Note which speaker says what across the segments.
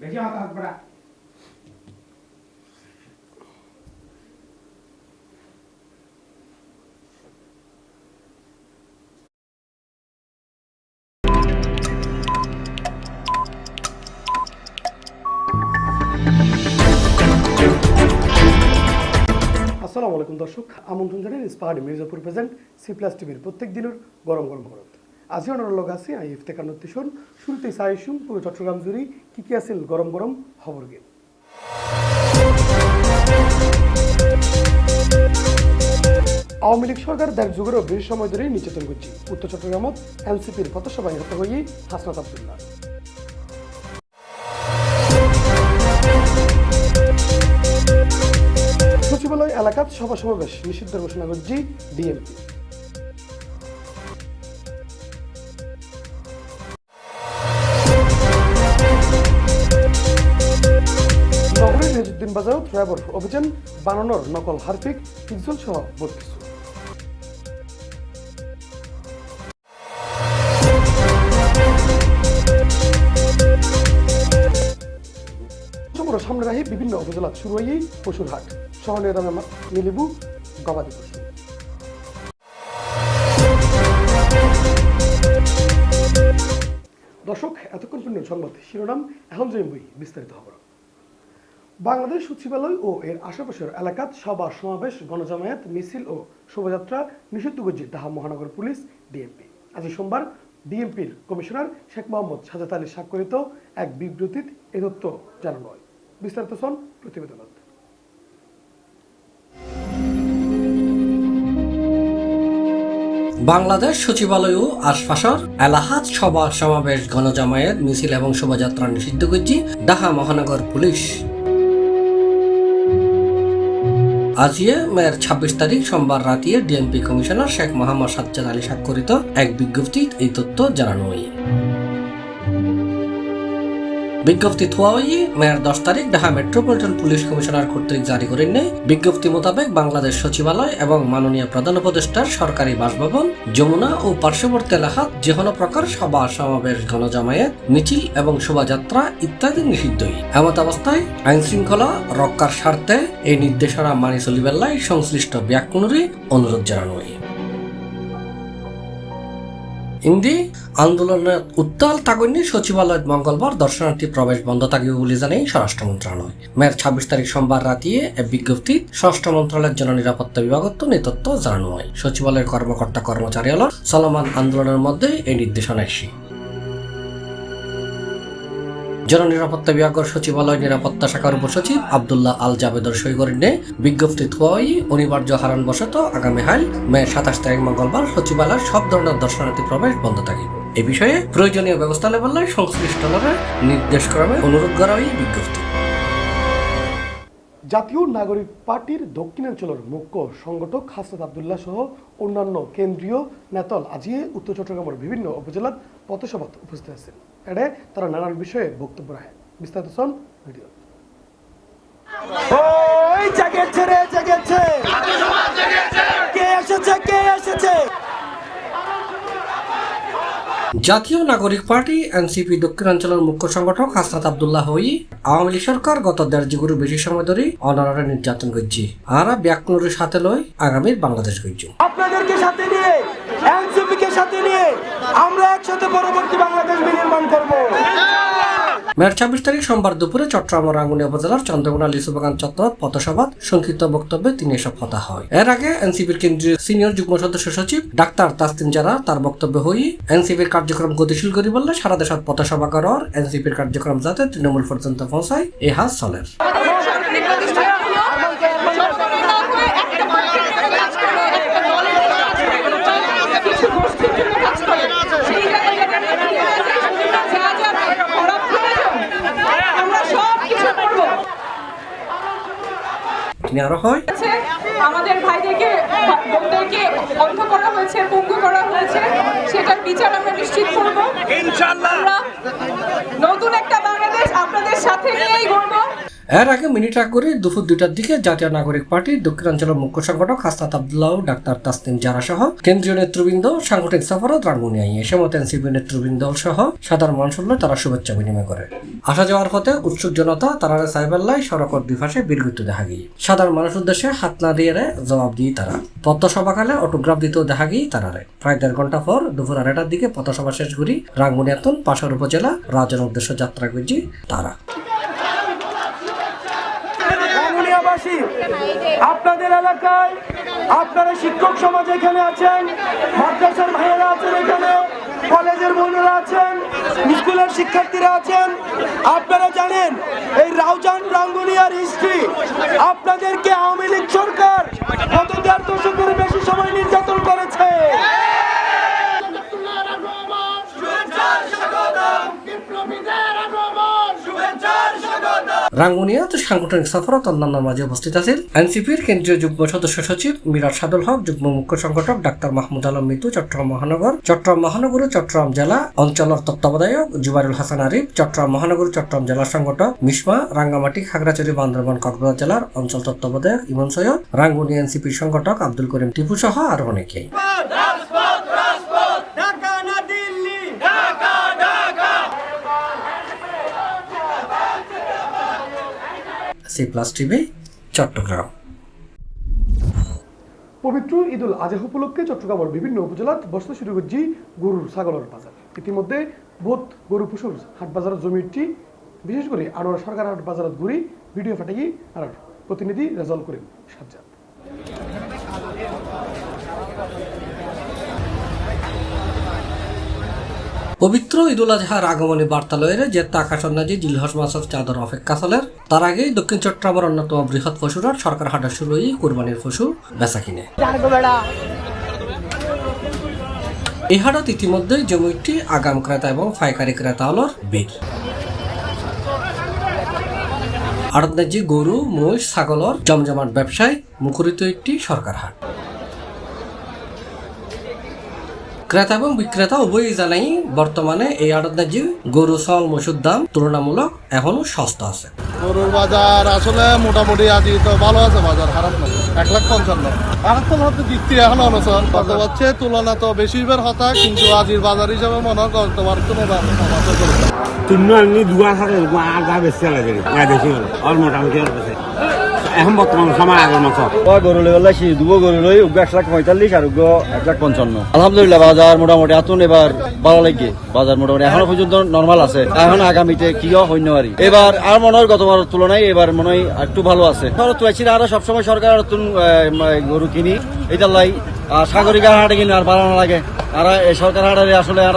Speaker 1: বেশি হাত হাত
Speaker 2: আসসালামু আলাইকুম দর্শক, আমন্ত্রণ জানাই inspired Mirzapur present C plus টিভির প্রত্যেক দিনের গরম গরম খবর। আজি ওনার লগ আছে, আই ইফতেকার নতিশন শুরুতে সাইসুম পুরো চট্টগ্রাম জুড়ি, কি কি আছিল? গরম গরম খবর গিয়ে আওয়ামী লীগ সরকার দেড় যুগেরও বেশি সময় ধরে নির্যাতন করছে। উত্তর চট্টগ্রামত এনসিপির পথসভায় হত্যা হয়ে হাসনাত আবদুল্লাহ। সচিবালয় এলাকাত সভা সমাবেশ নিষিদ্ধ ঘোষণা করছি ডিএমপি। নগরীর নেজুদ্দিন বাজার ট্রাভেল অভিযান বানানোর নকল হারফিক সহ কিছু। সামনে রাহি বিভিন্ন উপজেলা শুরু হয়েই পশুর হাট। শহরের দামে মিলিবু গবাদি পশু। দর্শক এতক্ষণ পর্যন্ত সংবাদ শিরোনাম এখন যে বই বিস্তারিত খবর বাংলাদেশ সচিবালয় ও এর আশেপাশের এলাকাত সভা, সমাবেশ, গণজামায়াত, মিছিল ও শোভাযাত্রা নিষিদ্ধ করছে ঢাকা মহানগর পুলিশ, ডিএমপি। আজ সোমবার ডিএমপির কমিশনার শেখ মোহাম্মদ সাজাত আলী স্বাক্ষরিত এক বিবৃতিত এ তথ্য জানানো হয়। বিস্তারিত শোন প্রতিবেদনত।
Speaker 3: বাংলাদেশ সচিবালয় ও আশপাশর এলাহাত সভা, সমাবেশ, গণজামায়াত, মিছিল এবং শোভাযাত্রা নিষিদ্ধ করছে ঢাকা মহানগর পুলিশ। আজিয়ে মেয়ের ছাব্বিশ তারিখ সোমবার রাতিয়ে ডিএমপি কমিশনার শেখ মোহাম্মদ সাজ্জাদ আলী স্বাক্ষরিত এক বিজ্ঞপ্তি এই তথ্য জানানো হয় বিজ্ঞপ্তি থোয়া হয়ে মেয়ার দশ তারিখ ঢাকা মেট্রোপলিটন পুলিশ কমিশনার কর্তৃক জারি করেন বিজ্ঞপ্তি মোতাবেক বাংলাদেশ সচিবালয় এবং মাননীয় প্রধান উপদেষ্টার সরকারি বাসভবন, যমুনা ও পার্শ্ববর্তী এলাকাত যে কোনো প্রকার সভা, সমাবেশ, গণজামায়াত, মিছিল এবং শোভাযাত্রা ইত্যাদি নিষিদ্ধই। এমত অবস্থায় আইন শৃঙ্খলা রক্ষার স্বার্থে এই নির্দেশনা মানি চলিবেল্লাই সংশ্লিষ্ট ব্যাকুণরে অনুরোধ জানানো হয়। ইন্দি আন্দোলনের উত্তাল তাগন্যে সচিবালয় মঙ্গলবার দর্শনার্থী প্রবেশ বন্ধ থাকিবে বলে জানাই স্বরাষ্ট্র মন্ত্রণালয় মেয়ের ছাব্বিশ তারিখ সোমবার রাতিয়ে এক বিজ্ঞপ্তি স্বরাষ্ট্র মন্ত্রণালয়ের জননিরাপত্তা বিভাগত নেতৃত্ব জানানো হয় সচিবালয়ের কর্মকর্তা কর্মচারী হল চলমান আন্দোলনের মধ্যে এই নির্দেশনা এসে জননিরাপত্তা বিভাগের সচিবালয় নিরাপত্তা শাখার উপসচিব আবদুল্লাহ আল জাবেদর সই করেন বিজ্ঞপ্তি থুয়াই অনিবার্য হারানবশত আগামী হাল মে সাতাশ তারিখ মঙ্গলবার সচিবালয়ের সব ধরনের দর্শনার্থী প্রবেশ বন্ধ থাকে। এ বিষয়ে প্রয়োজনীয় ব্যবস্থা নেবার সংশ্লিষ্ট নির্দেশ ক্রমে অনুরোধ করা হয় বিজ্ঞপ্তি।
Speaker 2: জাতীয় নাগরিক পার্টির দক্ষিণাঞ্চলের মুখ্য সংগঠক হাসনাত আবদুল্লাহ সহ অন্যান্য কেন্দ্রীয় নেতল আজিয়ে উত্তর চট্টগ্রামের বিভিন্ন উপজেলাত পথসভাত উপস্থিত আছেন। এড়ে তারা নানান বিষয়ে বক্তব্য রাখে। বিস্তারিত শোন ভিডিও।
Speaker 4: ওই জেগেছে রে জেগেছে। কে এসেছে কে এসেছে?
Speaker 3: জাতীয় নাগরিক পার্টি এনসিপি দক্ষিণাঞ্চলের মুখ্য সংগঠক হাসনাত আবদুল্লাহ হই আওয়ামী লীগ সরকার গত দেড় যুগের বেশি সময় ধরে অনারারে নির্যাতন করছে। আর ব্যাকুণের সাথে লয় আগামীর বাংলাদেশ করছে
Speaker 4: আপনাদেরকে সাথে নিয়ে এনসিপি কে সাথে নিয়ে আমরা একসাথে পরবর্তী বাংলাদেশ বিনির্মাণ করব।
Speaker 3: মেয়ার ছাব্বিশ তারিখ সোমবার দুপুরে চট্টগ্রাম রাঙ্গুনিয়া উপজেলার চন্দ্রকোনা লিচুবাগান চত্বর পথসভাত সংক্ষিপ্ত বক্তব্যে তিনি এসব কথা হয়। এর আগে এনসিপির কেন্দ্রীয় সিনিয়র যুগ্ম সদস্য সচিব ডাক্তার তাসতিন জারা তার বক্তব্য হই, এনসিপির কার্যক্রম গতিশীল করি বললে সারা দেশত পথসভা করার এনসিপির কার্যক্রম যাতে তৃণমূল পর্যন্ত পৌঁছায়, এ হাজ চলের
Speaker 5: সরকারি প্রতিষ্ঠানগুলো সরকারি না হয়ে একটা পার্টির কাজ করে একটা দলের কাজ করে কিছু গোষ্ঠীর জন্য কাজ করে সেই জায়গায় যা যা খারাপ প্রয়োজন আমরা সব কিছু করব
Speaker 3: তিনি আরও হয়?
Speaker 5: আমাদের ভাইদেরকে বোনদেরকে অন্ধ করা হয়েছে পঙ্গু করা হয়েছে। সেটার বিচার আমরা নিশ্চিত করব। ইনশাল্লাহ নতুন একটা বাংলাদেশ আপনাদের সাথে নিয়েই গড়ব।
Speaker 3: এর আগে আগ করে দুপুর দুইটার দিকে জাতীয় নাগরিক পার্টির দক্ষিণাঞ্চলের মুখ্য সংগঠক হাসনাত আবদুল্লাহ, ডাক্তার তাসনিম জারা সহ কেন্দ্রীয় নেতৃবৃন্দ, সাংগঠনিক সফরত রাঙ্গুনিয়ায় এ সময় এনসিপি নেতৃবৃন্দ সহ সাধারণ মানুষ তারা শুভেচ্ছা বিনিময় করে। আসা যাওয়ার পথে উৎসুক জনতা তারা সাইবাল্লাই সড়কর দুই পাশে দেখা গিয়ে সাধারণ মানুষ উদ্দেশ্যে হাত না দিয়ে জবাব দিয়ে তারা। পথসভাকালে অটোগ্রাফ দিতেও দেখা গিয়ে তারারে। প্রায় দেড় ঘণ্টা পর দুপুর আড়াইটার দিকে পথসভা শেষ করি রাঙ্গুনিয়াতন পাশের উপজেলা রাজন উদ্দেশ্য যাত্রা করছি তারা।
Speaker 4: রাঙ্গুনিয়াবাসী আপনাদের এলাকায় আপনারা শিক্ষক সমাজ এখানে আছেন, মাদ্রাসার ভাইয়েরা আছেন এখানে, কলেজের বোনেরা আছেন, স্কুলের শিক্ষার্থীরা আছেন, আপনারা জানেন এই রাউজান রাঙ্গুনিয়ার হিস্ট্রি আপনাদেরকে আওয়ামী লীগ সরকার গত দেড় দশকের বেশি সময় নির্যাতন করেছে।
Speaker 3: রাঙ্গুনিয়াত সাংগঠনিক সফরত অন্যান্য মাঝে উপস্থিত আছেন এনসিপির কেন্দ্রীয় যুগ্ম সদস্য সচিব মিরাজ সাদুল হক, যুগ্ম মুখ্য সংগঠক ডাক্তার মাহমুদ আলম মিতু, চট্টগ্রাম মহানগর চট্টগ্রাম মহানগর চট্টগ্রাম জেলা অঞ্চলের তত্ত্বাবধায়ক জুবাইরুল হাসান আরিফ, চট্টগ্রাম মহানগর চট্টগ্রাম জেলা সংগঠক মিসমা রাঙ্গামাটি, খাগড়াছড়ি, বান্দরবান, কক্সবাজার জেলার অঞ্চল তত্ত্বাবধায়ক ইমন সৈয়দ, রাঙ্গুনিয়া এনসিপির সংগঠক আব্দুল করিম টিপু সহ আরও অনেকেই। C plus TV, Chattogram.
Speaker 2: পবিত্র ঈদুল আজহা উপলক্ষে চট্টগ্রামের বিভিন্ন উপজেলাত বসতে শুরু করছি গরুর ছাগলের বাজার। ইতিমধ্যে বোধ গরু পশুর হাট বাজারের জমিটি বিশেষ করে আনোয়ার সরকার হাট বাজারত ঘুরি ভিডিও ফাটাকি আর প্রতিনিধি রেজাল করেন সাজ্জাদ।
Speaker 3: পবিত্র ঈদুল আজহার আগমনী বার্তা যে তাকাশন্নাজি জিলহস মাসের চাদর অপেক্ষা চলের তার আগেই দক্ষিণ চট্টগ্রামের অন্যতম বৃহৎ পশুরার সরকার হাটা শুরু হই কোরবানির পশু বেচা কিনে। এই হাটত ইতিমধ্যে জমিটি আগাম ক্রেতা এবং পাইকারি ক্রেতা হলর বীর আড়তনাজি গরু মহিষ ছাগলর জমজমাট ব্যবসায় মুখরিত একটি সরকার হাট। ক্রেতা এবং বিক্রেতা উভয়ই জানাই বর্তমানে এই আড়তনাজি গরু সল মসুর দাম তুলনামূলক এখনও সস্তা আছে।
Speaker 6: গরুর বাজার আসলে মোটামুটি আজ তো ভালো আছে বাজার খারাপ না এক লাখ পঞ্চান্ন। তো হতে দিচ্ছি এখন অনুসর কত হচ্ছে তুলনা তো বেশি বের হতা কিন্তু আজির বাজার হিসাবে মনে হয় তোমার কোনো
Speaker 7: দুয়া থাকে আগা বেশি লাগে না বেশি হলো আর মোটামুটি আর বেশি। এখন বর্তমান সময় আগের মতো।
Speaker 8: গরু লই ওলাইছি দুবো গরু লই এক লাখ পঁয়তাল্লিশ আর উগ্র এক লাখ পঞ্চান্ন। আলহামদুলিল্লাহ বাজার মোটামুটি আতুন এবার ভালো লাগে বাজার মোটামুটি এখনও পর্যন্ত নর্মাল আছে। এখন আগামীতে কি হইন পারি এবার আর মনে হয় গতবার তুলনায় এবার মনে হয় একটু ভালো আছে। খরচ তুয়াইছি আর সবসময় সরকার নতুন গরু কিনি। এটা লাই আর সাগরিকা হাটে কিনে আর ভালো না লাগে আর এই সরকার হাটে আসলে আর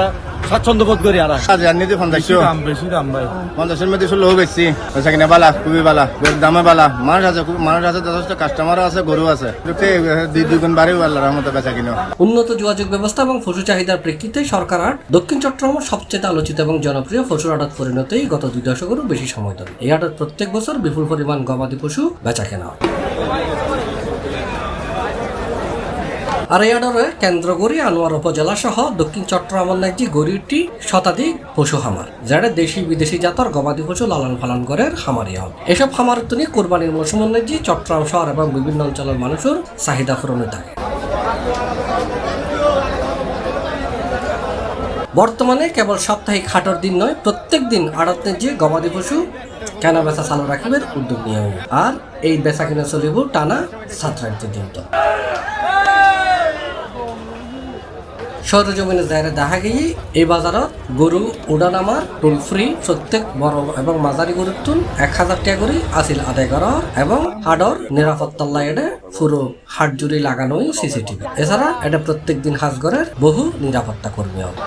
Speaker 8: স্বাচ্ছন্দ্য বোধ করি আর।
Speaker 6: জানি যে পঞ্চাশশো
Speaker 8: দাম বেশি দাম ভাই।
Speaker 6: পঞ্চাশের মধ্যে ষোলো গেছি। পয়সা কিনা বালা খুবই বালা দামে বালা। মানুষ আছে খুব মানুষ আছে যথেষ্ট কাস্টমারও আছে গরু আছে। দুই দুগুণ বাড়িও আল্লাহ রহমতে বেচা কিনো।
Speaker 3: উন্নত যোগাযোগ ব্যবস্থা এবং পশু চাহিদার প্রেক্ষিতে সরকার হাট দক্ষিণ চট্টগ্রামের সবচেয়ে আলোচিত এবং জনপ্রিয় পশুর হাটত পরিণতই গত দুই দশকেরও বেশি সময় ধরে। এই হাটত প্রত্যেক বছর বিপুল পরিমাণ গবাদি পশু বেচা কেনা হয়। আর এই অর্ডারে কেন্দ্র করি আনোয়ার উপজেলা সহ দক্ষিণ চট্টগ্রামের নাকি গড়িটি শতাধিক পশু খামার, যারা দেশি বিদেশি জাতর গবাদি পশু লালন পালন করে খামারি হল এসব খামার তুমি কোরবানির মৌসুমের নাকি চট্টগ্রাম শহর এবং বিভিন্ন অঞ্চলের মানুষের চাহিদা পূরণে থাকে। বর্তমানে কেবল সাপ্তাহিক হাটর দিন নয়, প্রত্যেক দিন আড়তে যে গবাদি পশু কেনা বেচা চালু রাখিবের উদ্যোগ নিয়ে আর এই বেচা কিনা চলিব টানা সাতরাত পর্যন্ত। সৌরজমিনে জায়গা দেখা গিয়ে এই বাজারত গরু উড়ানামার টোল ফ্রি প্রত্যেক বড় এবং মাঝারি গরুর তুন এক হাজার টাকা করে আসিল আদায় করা এবং হাডর নিরাপত্তার লাইনে পুরো হাট জুড়ে লাগানোই সিসিটিভি এছাড়া এটা প্রত্যেক দিন হাজগরের বহু নিরাপত্তা কর্মী হবে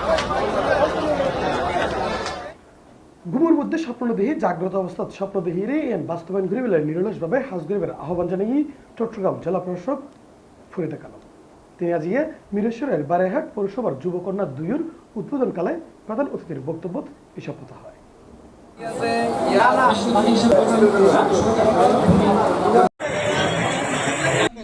Speaker 2: ঘুমের মধ্যে স্বপ্নদেহী, জাগ্রত অবস্থাত স্বপ্নদেহীরে এন বাস্তবায়ন করে বেলায় নিরলসভাবে হাজ গরিবের আহ্বান জানিয়ে চট্টগ্রাম জেলা প্রশাসক ফরিদা কালাম। তিনি আজ ইয়ে মিরেশ্বরের বারেহাট পৌরসভার যুবকন্যা দুইয়ের উদ্বোধনকালে প্রধান অতিথির বক্তব্য এসব কথা হয়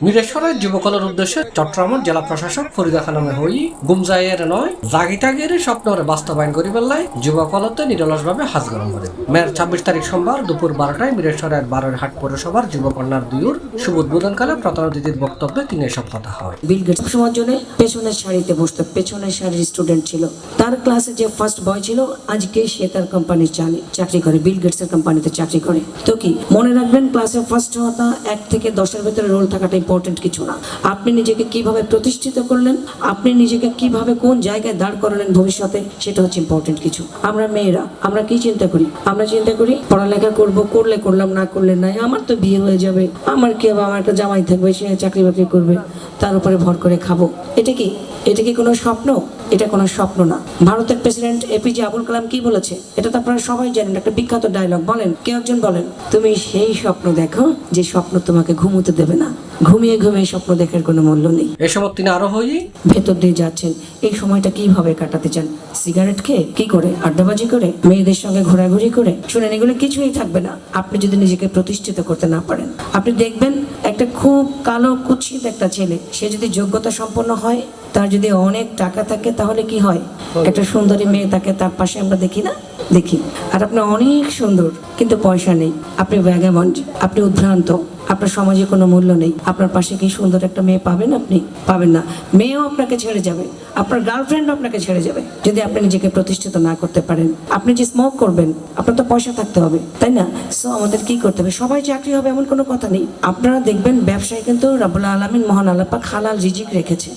Speaker 3: মিরেশ্বরের যুবকলের উদ্দেশ্যে চট্টগ্রামের জেলা প্রশাসক ফরিদা খানমে হই গুমজাইয়ের নয় জাগিটাগের স্বপ্নরে বাস্তবায়ন করি পেলায় যুবকলতে নিরলসভাবে হাজ গ্রহণ করে মেয়ের ছাব্বিশ তারিখ সোমবার দুপুর বারোটায় মিরেশ্বরের বারোরহাট পৌরসভার যুবকন্যার দুইর শুভ উদ্বোধনকালে প্রধান বক্তব্যে তিনি এসব কথা হয়।
Speaker 9: বিল গেটস সবার জন্য পেছনের সারিতে বসতো পেছনের সারির স্টুডেন্ট ছিল। তার ক্লাসে যে ফার্স্ট বয় ছিল, আজকে সে তার কোম্পানির চাকরি করে, বিল গেটস এর কোম্পানিতে চাকরি করে। তো কি, মনে রাখবেন ক্লাসে ফার্স্ট হওয়াটা এক থেকে দশের ভেতরে রোল থাকাটা ইম্পর্টেন্ট কিছু না। আপনি নিজেকে কীভাবে প্রতিষ্ঠিত করলেন, আপনি নিজেকে কীভাবে কোন জায়গায় দাঁড় করালেন ভবিষ্যতে, সেটা হচ্ছে ইম্পর্টেন্ট কিছু। আমরা মেয়েরা, আমরা কি চিন্তা করি? আমরা চিন্তা করি, পড়ালেখা করব, করলে করলাম, না করলে নাই, আমার তো বিয়ে হয়ে যাবে। আমার কি আমার একটা জামাই থাকবে, সে চাকরি বাকরি করবে, তার উপরে ভর করে খাব। এটা কি? এটা কি কোনো স্বপ্ন? এটা কোনো স্বপ্ন না। ভারতের প্রেসিডেন্ট এপিজে আবুল কালাম কি বলেছে? এটা তো আপনারা সবাই জানেন একটা বিখ্যাত ডায়লগ বলেন কেউ একজন বলেন তুমি সেই স্বপ্ন দেখো যে স্বপ্ন তোমাকে ঘুমোতে দেবে না। ঘুমিয়ে ঘুমিয়ে স্বপ্ন দেখার কোনো মূল্য নেই।
Speaker 3: এ সময় তিনি আরও হই?
Speaker 9: ভেতর দিয়ে যাচ্ছেন। এই সময়টা কীভাবে কাটাতে চান? সিগারেট খেয়ে কি করে? আড্ডাবাজি করে? মেয়েদের সঙ্গে ঘোরাঘুরি করে? শুনেন এগুলো কিছুই থাকবে না। আপনি যদি নিজেকে প্রতিষ্ঠিত করতে না পারেন আপনি দেখবেন একটা খুব কালো কুৎসিত একটা ছেলে সে যদি যোগ্যতা সম্পন্ন হয় তার যদি অনেক টাকা থাকে তাহলে কি হয়? একটা সুন্দরী মেয়ে তাকে তার পাশে আমরা দেখি না? দেখি। আর আপনি অনেক সুন্দর কিন্তু পয়সা নেই। আপনি ব্যাগামন্ড আপনি উদ্ভ্রান্ত আপনার সমাজে কোনো মূল্য নেই। আপনার পাশে কি সুন্দর একটা মেয়ে পাবেন আপনি? পাবেন না। মেয়েও আপনাকে ছেড়ে যাবে। আপনার গার্লফ্রেন্ডও আপনাকে ছেড়ে যাবে। যদি আপনি নিজেকে প্রতিষ্ঠিত না করতে পারেন। আপনি যে স্মোক করবেন আপনার তো পয়সা থাকতে হবে তাই না? সো আমাদের কি করতে হবে? সবাই চাকরি হবে এমন কোনো কথা নেই। আপনারা দেখবেন ব্যবসায় কিন্তু রাবুল্লাহ আলমিন মহান আল্লাপাক হালাল রিজিক রেখেছে।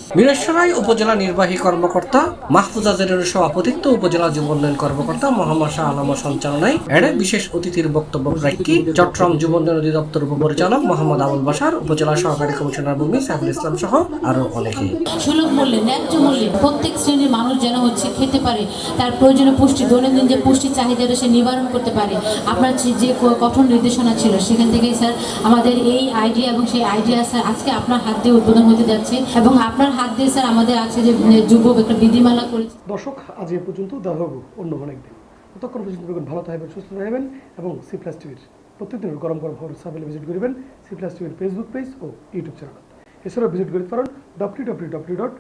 Speaker 3: মিরেশ্বরাই উপজেলা নির্বাহী কর্মকর্তা, মাহফুজা সভাপতিত্ব, উপজেলা যুব উন্নয়ন কর্মকর্তা, মোহাম্মদ শাহ আলমের সঞ্চালনায়। এড়ে বিশেষ অতিথির বক্তব্য রাখি চট্টগ্রাম যুব উন্নয়ন অধিদপ্তর উপপরিচালক মোহাম্মদ আবুল বাসার উপজেলা সহকারী কমিশনার ভূমি সাইফুল ইসলাম সহ আরও অনেকে।
Speaker 10: সুলভ মূল্যে, ন্যায্য মূল্যে প্রত্যেক শ্রেণির মানুষ যেন হচ্ছে খেতে পারে, তার প্রয়োজনীয় পুষ্টি, দৈনন্দিন যে পুষ্টি চাহিদাটা সে নিবারণ করতে পারে। আপনার যে কঠোর নির্দেশনা ছিল, সেখান থেকেই স্যার আমাদের এই আইডিয়া এবং সেই আইডিয়া স্যার আজকে আপনার হাত দিয়ে উদ্বোধন হতে যাচ্ছে। এবং আপনার হাত দিয়ে, স্যার আমাদের আছে যে যুব একটা বিধিমালা করেছে।
Speaker 2: দর্শক, আজ এ পর্যন্ত দেখা অন্য অনেক দিন ততক্ষণ পর্যন্ত ভালো থাকবেন, সুস্থ থাকবেন এবং সি প্লাস টিভির প্রত্যেকদিন গরম গরম খবর সাবেলে ভিজিট করবেন সি প্লাস টিভির ফেসবুক পেজ ও ইউটিউব চ্যানেল এছাড়াও ভিজিট করতে পারেন ডব্লিউ ডব্লিউ ডব্লিউ ডট